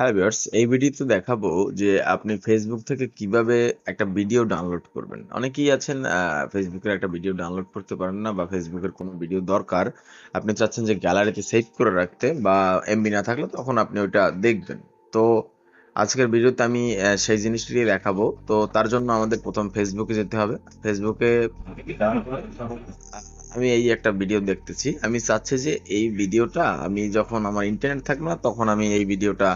হ্যাঁ ভিউয়ার্স, এই ভিডিওতে দেখাবো যে আপনি ফেসবুক থেকে কীভাবে একটা ভিডিও ডাউনলোড করবেন। অনেকেই আছেন ফেসবুকের একটা ভিডিও ডাউনলোড করতে পারেন না বা ফেসবুকের কোনো ভিডিও দরকার। আপনি চাচ্ছেন যে গ্যালারিতে সেভ করে রাখতে বা এমবি না থাকলে তখন আপনি ওইটা দেখবেন। তো আজকের ভিডিওতে আমি সেই জিনিসটি দেখাবো। তো তার জন্য আমাদের প্রথম ফেসবুকে যেতে হবে। ফেসবুকে আমি এই একটা ভিডিও দেখতেছি। আমি চাচ্ছি যে এই ভিডিওটা আমি যখন আমার ইন্টারনেট থাকবে না, তখন আমি এই ভিডিওটা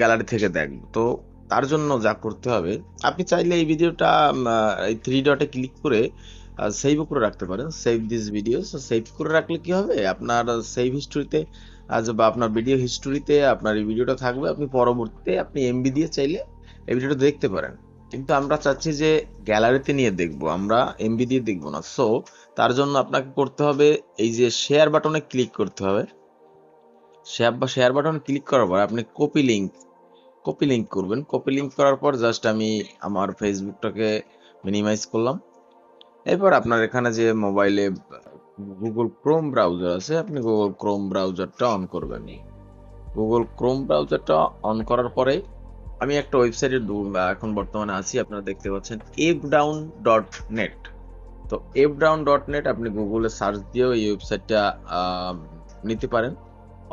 গ্যালারি থেকে দেখব তো তার জন্য যা করতে হবে, আপনি চাইলে এই ভিডিওটা এই থ্রি ডটে ক্লিক করে সেভ করে রাখতে পারেন। সেভ দিস ভিডিও সেভ করে রাখলে কি হবে? আপনার সেভ হিস্টোরিতে আজ বা আপনার ভিডিও হিস্টোরিতে আপনার এই ভিডিওটা থাকবে। আপনি পরবর্তীতে আপনি এমবি দিয়ে চাইলে এই ভিডিওটা দেখতে পারেন। কিন্তু আমরা চাচ্ছি যে গ্যালারিতে নিয়ে দেখব, আমরা এমবি দিয়ে দেখব না। সো তার জন্য আপনাকে করতে হবে, এই যে শেয়ার বাটনে ক্লিক করতে হবে। শেয়ার বা শেয়ার বাটন ক্লিক করার পর আপনি কপি লিংক কপি লিংক করবেন। কপি লিংক করার পর জাস্ট আমি আমার ফেসবুকটাকে মিনিমাইজ করলাম। এরপর আপনার এখানে যে মোবাইলে গুগল ক্রোম ব্রাউজার আছে, আপনি গুগল ক্রোম ব্রাউজারটা অন করবেন। গুগল ক্রোম ব্রাউজারটা অন করার পরে আমি একটা ওয়েবসাইটে এখন বর্তমানে আছি, আপনারা দেখতে পাচ্ছেন এফ ডাউন ডট নেট তো এফ ডাউন ডট নেট আপনি গুগলে সার্চ দিয়েও এই ওয়েবসাইটটা নিতে পারেন।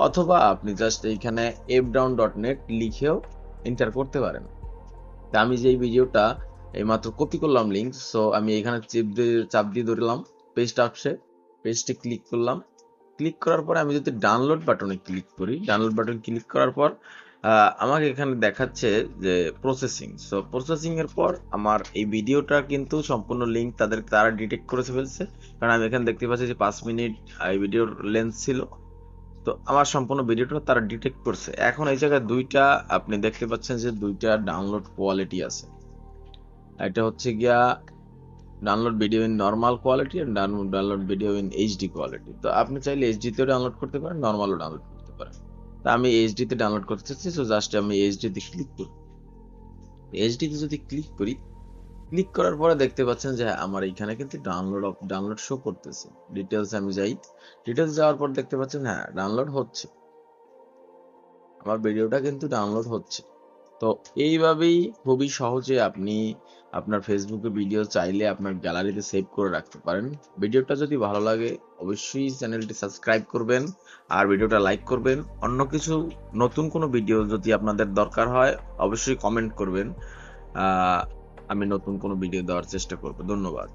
অথবা আপনি জাস্ট এইখানে এফ ডাউন ডট নেট লিখেও এন্টার করতে পারেন। তা আমি যে ভিডিওটা এইমাত্র কপি করলাম লিঙ্ক সো আমি এখানে চেপ দিয়ে, চাপ দিয়ে ধরলাম পেস্ট আসছে পেস্টে ক্লিক করলাম। ক্লিক করার পর আমি যদি ডাউনলোড বাটনে ক্লিক করি ডাউনলোড বাটন ক্লিক করার পর আমাকে এখানে দেখাচ্ছে যে প্রসেসিং সো প্রসেসিং এর পর আমার এই ভিডিওটা কিন্তু সম্পূর্ণ লিঙ্ক তাদের, তারা ডিটেক্ট করে ফেলছে। কারণ আমি এখানে দেখতে পাচ্ছি যে পাঁচ মিনিট এই ভিডিওর লেন্থ ছিল। তো আমার সম্পূর্ণ ভিডিওটা তারা ডিটেক্ট করছে। এখন এই জায়গায় দুইটা আপনি দেখতে পাচ্ছেন যে দুইটা ডাউনলোড কোয়ালিটি আছে। এটা হচ্ছে গিয়া download video in normal quality download video in HD quality তো আপনি চাইলে এইচডিতেও ডাউনলোড করতে পারেন নর্মালও ডাউনলোড করতে পারেন। তা আমি এইচডিতে ডাউনলোড করতে চাচ্ছি সো জাস্ট আমি এইচডিতে ক্লিক করি। এইচডিতে যদি ক্লিক করি ক্লিক করার পরে দেখতে পাচ্ছেন যে আমার এইখানে কিন্তু ডাউনলোড ডাউনলোড শো করতেছে। ডিটেলস আমি যাই ডিটেলস যাওয়ার পর দেখতে পাচ্ছেন হ্যাঁ ডাউনলোড হচ্ছে। আমার ভিডিওটা কিন্তু ডাউনলোড হচ্ছে। তো এইভাবেই খুবই সহজে আপনি আপনার ফেসবুকে ভিডিও চাইলে আপনার গ্যালারিতে সেভ করে রাখতে পারেন। ভিডিওটা যদি ভালো লাগে, অবশ্যই চ্যানেলটি সাবস্ক্রাইব করবেন আর ভিডিওটা লাইক করবেন। অন্য কিছু নতুন কোনো ভিডিও যদি আপনাদের দরকার হয়, অবশ্যই কমেন্ট করবেন। আমি নতুন কোনো ভিডিও দেওয়ার চেষ্টা করব। ধন্যবাদ।